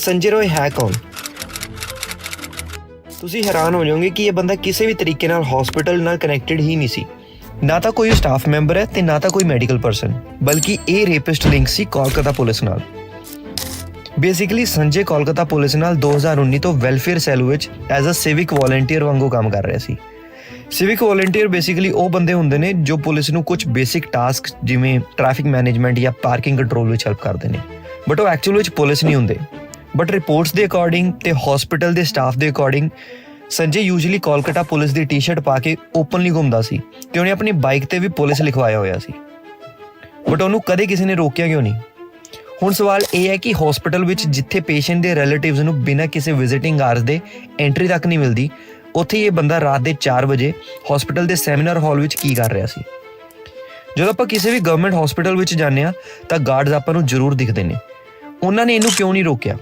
ਸੰਜੇ ਰੋਏ ਹੈ ਕੌਣ? ਤੁਸੀਂ ਹੈਰਾਨ ਹੋ ਜਾਓਗੇ ਕਿ ਇਹ ਬੰਦਾ ਕਿਸੇ ਵੀ ਤਰੀਕੇ ਨਾਲ ਹਸਪੀਟਲ ਨਾਲ ਕਨੈਕਟਡ ਹੀ ਨਹੀਂ ਸੀ। ਨਾ ਤਾਂ ਕੋਈ ਸਟਾਫ ਮੈਂਬਰ ਹੈ ਤੇ ਨਾ ਤਾਂ ਕੋਈ ਮੈਡੀਕਲ ਪਰਸਨ ਬਲਕਿ ਇਹ ਰੇਪਿਸਟ ਲਿੰਕ ਸੀ ਕੋਲਕਾਤਾ ਪੁਲਿਸ ਨਾਲ। ਬੇਸਿਕਲੀ ਸੰਜੇ ਕੋਲਕਾਤਾ ਪੁਲਿਸ ਨਾਲ 2019 ਤੋਂ ਵੈਲਫੇਅਰ ਸੈੱਲ ਵਿੱਚ ਐਜ਼ ਅ ਸਿਵਿਕ ਵੋਲੰਟੀਅਰ ਵਾਂਗੂ ਕੰਮ ਕਰ ਰਿਹਾ ਸੀ। ਸਿਵਿਕ ਵੋਲੰਟੀਅਰ ਬੇਸਿਕਲੀ ਉਹ ਬੰਦੇ ਹੁੰਦੇ ਨੇ ਜੋ ਪੁਲਿਸ ਨੂੰ ਕੁਝ ਬੇਸਿਕ ਟਾਸਕ ਜਿਵੇਂ ਟ੍ਰੈਫਿਕ ਮੈਨੇਜਮੈਂਟ ਜਾਂ ਪਾਰਕਿੰਗ ਕੰਟਰੋਲ ਵਿੱਚ ਹੈਲਪ ਕਰਦੇ ਨੇ। ਬਟ ਉਹ ਐਕਚੁਅਲ ਵਿੱਚ ਪੁਲਿਸ ਨਹੀਂ ਹੁੰਦੇ। ਬਟ ਰਿਪੋਰਟਸ ਦੇ ਅਕੋਰਡਿੰਗ ਤੇ ਹਸਪੀਟਲ ਦੇ ਸਟਾਫ ਦੇ according Sanjay usually Kolkata police ਦੀ ਟੀ-ਸ਼ਰਟ ਪਾ ਕੇ ਓਪਨਲੀ ਘੁੰਮਦਾ ਸੀ ਤੇ ਉਹਨੇ ਆਪਣੀ ਬਾਈਕ ਤੇ ਵੀ ਪੁਲਿਸ ਲਿਖਵਾਇਆ ਹੋਇਆ ਸੀ। ਬਟ ਉਹਨੂੰ ਕਦੇ ਕਿਸੇ ਨੇ ਰੋਕਿਆ ਕਿਉਂ ਨਹੀਂ? ਹੁਣ ਸਵਾਲ ਇਹ ਹੈ ਕਿ ਹਸਪੀਟਲ ਵਿੱਚ ਜਿੱਥੇ ਪੇਸ਼ੈਂਟ ਦੇ ਰਿਲੇਟਿਵਸ ਨੂੰ ਬਿਨਾਂ ਕਿਸੇ ਵਿਜ਼ਿਟਿੰਗ ਆਰਸ ਦੇ ਐਂਟਰੀ ਤੱਕ ਨਹੀਂ ਮਿਲਦੀ, ਉੱਥੇ ਹੀ ਇਹ ਬੰਦਾ ਰਾਤ ਦੇ 4 ਵਜੇ ਹਸਪੀਟਲ ਦੇ ਸੈਮੀਨਾਰ ਹਾਲ ਵਿੱਚ ਕੀ ਕਰ ਰਿਹਾ ਸੀ। ਜਦੋਂ ਆਪਾਂ ਕਿਸੇ ਵੀ ਗਵਰਨਮੈਂਟ ਹਸਪੀਟਲ ਵਿੱਚ ਜਾਂਦੇ ਆ ਤਾਂ ਗਾਰਡਸ ਆਪਾਂ ਨੂੰ ਜ਼ਰੂਰ ਦਿਖਦੇ ਨੇ। ਉਹਨਾਂ ਨੇ ਇਹਨੂੰ ਕਿਉਂ ਨਹੀਂ ਰੋਕਿਆ?